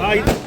Ahí.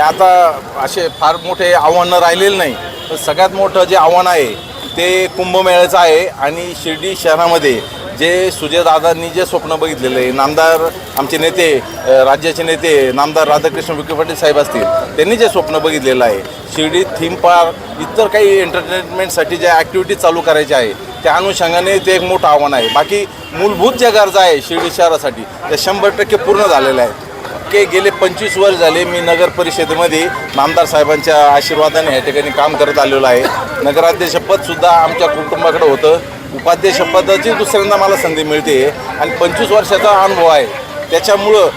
आता असे फार मोठे आव्हानं राहिलेलं नाही तर सगळ्यात मोठं जे आव्हान आहे ते कुंभमेळ्याचं आहे आणि शिर्डी शहरामध्ये जे सुजयदादांनी जे स्वप्न बघितलेलं आहे नामदार आमचे नेते राज्याचे नेते नामदार राधाकृष्ण विखे पाटील साहेब असतील त्यांनी जे स्वप्न बघितलेलं आहे शिर्डी थीम पार्क इतर काही एंटरटेनमेंटसाठी ज्या ॲक्टिव्हिटीज चालू करायच्या आहे त्या अनुषंगाने ते एक मोठं आव्हान आहे. बाकी मूलभूत ज्या गरजा आहे शिर्डी शहरासाठी त्या शंभर टक्के पूर्ण झालेल्या आहेत. के गेले पंचवीस वर्ष झाले मी नगर परिषदेमध्ये नामदार साहेबांच्या आशीर्वादाने ह्या ठिकाणी काम करत आलेलो आहे. नगराध्यक्षपदसुद्धा आमच्या कुटुंबाकडे होतं. उपाध्यक्षपदाची दुसऱ्यांदा मला संधी मिळते. आणि पंचवीस वर्षाचा अनुभव आहे. त्याच्यामुळं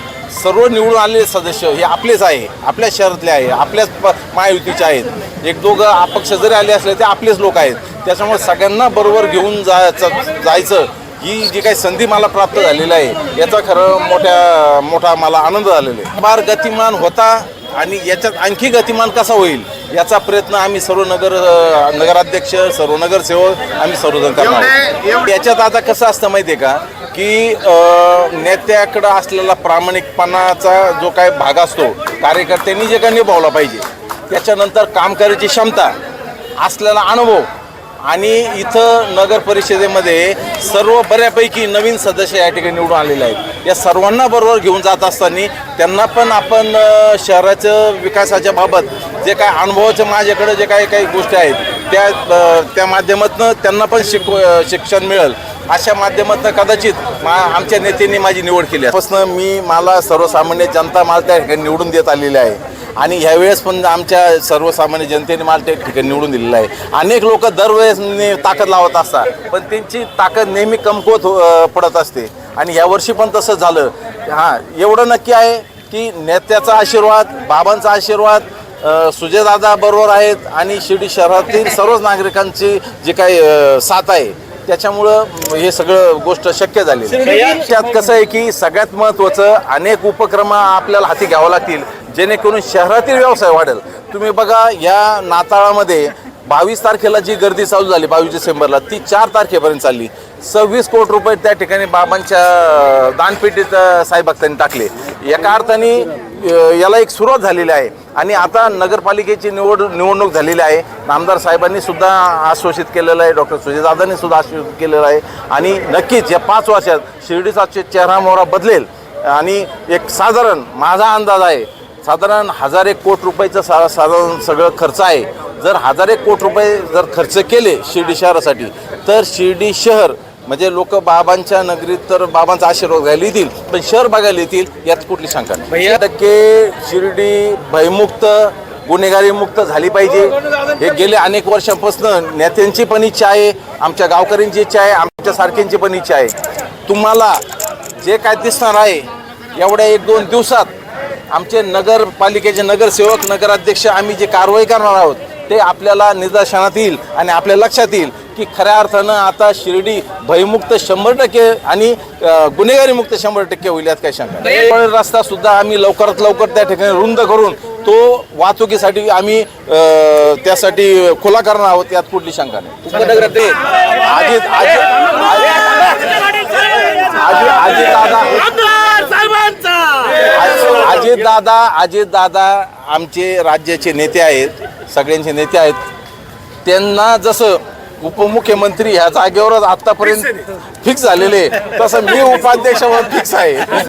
सर्व निवडून आलेले सदस्य हे आपलेच आहे. आपल्याच शहरातले आहे. आपल्याच प महायुतीचे आहेत. एक दोघं अपक्ष जरी आले असले ते आपलेच लोक आहेत. त्याच्यामुळे सगळ्यांना बरोबर घेऊन जायचं जायचं ही जी काही संधी मला प्राप्त झालेली आहे याचा खरं मोठ्या मोठा मला आनंद झालेला आहे फार गतिमान होता आणि याच्यात आणखी गतिमान कसा होईल याचा प्रयत्न आम्ही सर्व नगर नगराध्यक्ष सर्व नगरसेवक आम्ही सर्वजण करणार आहोत. याच्यात आता कसं असतं माहिती आहे का की नेत्याकडं असलेला प्रामाणिकपणाचा जो काय भाग असतो कार्यकर्त्यांनी जे काही निभावला पाहिजे त्याच्यानंतर काम करायची क्षमता असलेला अनुभव आणि इथं नगर परिषदेमध्ये सर्व बऱ्यापैकी नवीन सदस्य या ठिकाणी निवडून आलेले आहेत. या सर्वांना बरोबर घेऊन जात असताना त्यांना पण आपण शहराचं विकासाच्या बाबत जे काय अनुभवाचं माझ्याकडे जे काही काही गोष्टी आहेत त्या त्या माध्यमातून त्यांना पण शिक शिक्षण मिळेल. अशा माध्यमातून कदाचित मा आमच्या नेत्यांनी माझी निवड केली आहे. मी मला सर्वसामान्य जनता मला त्या ठिकाणी निवडून देत आलेली आहे. आणि ह्यावेळेस पण आमच्या सर्वसामान्य जनतेने मला त्या ठिकाणी निवडून दिलेलं आहे. अनेक लोक दरवेळेस ने- ताकद लावत असतात पण त्यांची ताकद नेहमी कमकुवत हो- पडत असते. आणि यावर्षी पण तसंच झालं. हां एवढं नक्की आहे की नेत्याचा आशीर्वाद बाबांचा आशीर्वाद सुजयदादा बरोबर आहेत आणि शिर्डी शहरातील सर्वच नागरिकांची जी काही साथ आहे त्याच्यामुळं हे सगळं गोष्ट शक्य झाली त्यात कसं आहे की सगळ्यात महत्त्वाचं अनेक उपक्रम आपल्याला हाती घ्यावं लागतील. जेणेकरून शहरातील व्यवसाय वाढेल. तुम्ही बघा या नाताळामध्ये बावीस तारखेला जी गर्दी चालू झाली बावीस डिसेंबरला ती चार तारखेपर्यंत चालली. सव्वीस कोटी रुपये त्या ठिकाणी बाबांच्या दानपेटीत साईभक्तांनी टाकले. एका अर्थाने याला एक सुरुवात झालेली आहे. आणि आता नगरपालिकेची निवड निवडणूक झालेली आहे. नामदार साहेबांनी सुद्धा आश्वासित केलेलं आहे डॉक्टर सुजयदादांनी सुद्धा आश्वासित केलेलं आहे. आणि नक्कीच या पाच वर्षात शिर्डीचा चेहरा मोहरा बदलेल. आणि एक साधारण माझा अंदाज आहे साधारण हजार एक कोटी रुपयाचं सा साधारण सगळं खर्च आहे. जर हजार एक कोटी रुपये जर खर्च केले शिर्डी शहरासाठी तर शिर्डी शहर म्हणजे लोक बाबांच्या नगरीत तर बाबांचा आशीर्वाद घ्यायला येतील पण शहर बघायला येतील यात कुठली शंका नाही. टक्के शिर्डी भयमुक्त गुन्हेगारी मुक्त झाली पाहिजे. हे गेले अनेक वर्षांपासून नेत्यांची पण इच्छा आहे आमच्या गावकऱ्यांची इच्छा आहे आमच्या सारख्यांची पण इच्छा आहे. तुम्हाला जे काय दिसणार आहे एवढ्या एक दोन दिवसात आमचे नगरपालिकेचे नगरसेवक नगराध्यक्ष आम्ही जे कारवाई करणार आहोत ते आपल्याला निदर्शनात येईल आणि आपल्या लक्षात येईल की खऱ्या अर्थानं आता शिर्डी भयमुक्त शंभर टक्के आणि अ, गुन्हेगारी मुक्त शंभर टक्के होईल यात काही शंका रस्ता सुद्धा आम्ही लवकरात लवकर त्या ठिकाणी रुंद करून तो वाहतुकीसाठी आम्ही त्यासाठी खुला करणार आहोत यात कुठली शंका नाही अजित अजित अजित अजित दादा अजित दादा अजित दादा आमचे राज्याचे नेते आहेत सगळ्यांचे नेते आहेत. त्यांना जसं उपमुख्यमंत्री ह्या जागेवरच आतापर्यंत फिक्स झालेले तसं मी उपाध्यक्ष फिक्स आहे.